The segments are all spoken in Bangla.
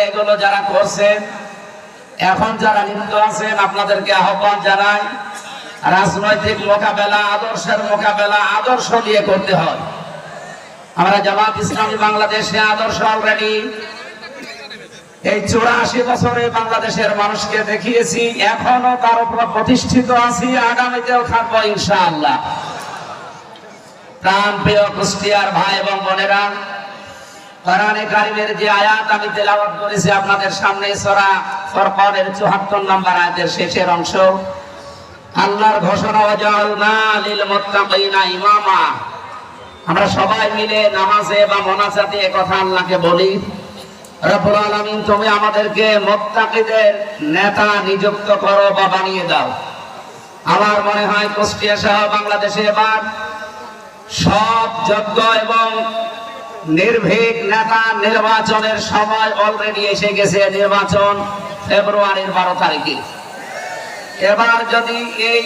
এগুলো যারা করছেন, এখন যারা লিপ্ত আছেন, আপনাদেরকে আহ্বান জানাই, রাজনৈতিক মোকাবেলা, আদর্শের মোকাবেলা, আদর্শ নিয়ে করতে হয়। আমরা জামাত ইসলামী বাংলাদেশে আদর্শ অলরেডি এই চুরাশি বছরে বাংলাদেশের মানুষকে দেখিয়েছি, এখনও তার উপর প্রতিষ্ঠিত আছি, আগামীতেও থাকব ইনশাআল্লাহ। প্রাণ প্রিয় কুষ্টিয়ার ভাই এবং বোনেরা কোরআনে কারিমের যে আয়াত আমি তেলাওয়াত করেছি আপনাদের সামনে, সূরা ফুরকানের 74 নম্বর আয়াতের শেষের অংশ। আল্লাহর ঘোষণা, ওয়াজআলনা লিল মুত্তাকিনা ইমামা। আমরা সবাই মিলে নামাজে বা মোনাজাতে কথা আল্লাহকে বলি। রব্বুল আলামিন, তুমি আমাদেরকে মুত্তাকিদের নেতা নিযুক্ত করো বা বানিয়ে দাও। আমার মনে হয় কুষ্টিয়া সহ বাংলাদেশে এবার সব যোগ্য এবং নির্ভীক নেতা নির্বাচনের সময় অলরেডি এসে গেছে নির্বাচন ফেব্রুয়ারির বারো তারিখে। এবার যদি এই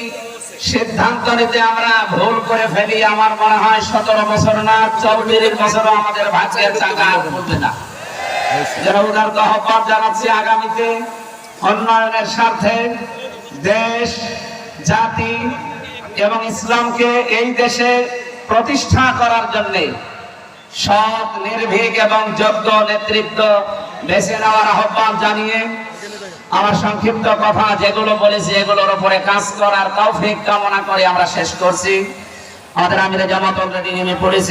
সিদ্ধান্ত নিতে আমরা ভুল করে ফেলি, আমার মনে হয় সতেরো বছর না চৌত্রিশ বছরও আমাদের ভাগ্যের চাকা খুলবে না। উদার আহ্বান জানাচ্ছি আগামীতে উন্নয়নের স্বার্থে দেশ, জাতি এবং ইসলামকে এই দেশে প্রতিষ্ঠা করার জন্যে সৎ, নির্ভীক এবং যোগ্য নেতৃত্ব বেছে নেওয়ার আহ্বান জানিয়ে আমার সংক্ষিপ্ত কথা যেগুলো বলেছি, এগুলোর উপরে কাজ করার তৌফিক কামনা করে আমরা শেষ করছি। আমাদের আমি জামাত অলরেডি পড়েছি